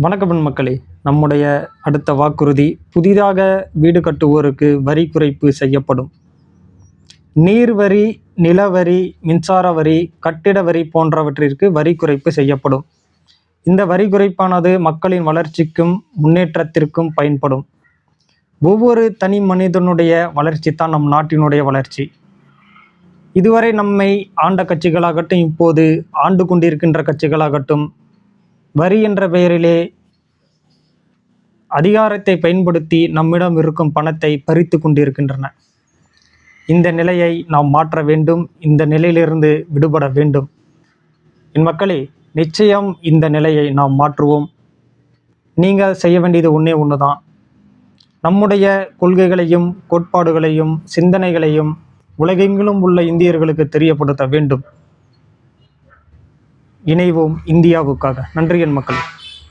வணக்கம் மக்களே. நம்முடைய அடுத்த வாக்குறுதி புதிதாக வீடு கட்டுவோருக்கு வரி குறைப்பு செய்யப்படும். நீர் வரி நிலவரி மின்சார வரி கட்டிட வரி போன்றவற்றிற்கு வரி குறைப்பு செய்யப்படும். இந்த வரி குறைப்பானது மக்களின் வளர்ச்சிக்கும் முன்னேற்றத்திற்கும் பயன்படும். ஒவ்வொரு தனி மனிதனுடைய வளர்ச்சி தான் நம் நாட்டினுடைய வளர்ச்சி. இதுவரை நம்மை ஆண்ட கட்சிகளாகட்டும் இப்போது ஆண்டு கொண்டிருக்கின்ற கட்சிகளாகட்டும் வரி என்ற பெயரிலே அதிகாரத்தை பயன்படுத்தி நம்மிடம் இருக்கும் பணத்தை பறித்து கொண்டிருக்கின்றன. இந்த நிலையை நாம் மாற்ற வேண்டும் இந்த நிலையிலிருந்து விடுபட வேண்டும். என் மக்களே நிச்சயம் இந்த நிலையை நாம் மாற்றுவோம். நீங்கள் செய்ய வேண்டியது ஒன்றே ஒன்று தான் நம்முடைய கொள்கைகளையும் கோட்பாடுகளையும் சிந்தனைகளையும் உலகெங்கிலும் உள்ள இந்தியர்களுக்கு தெரியப்படுத்த வேண்டும். இணைவோம் இந்தியாவுக்காக. நன்றி என் மக்கள்.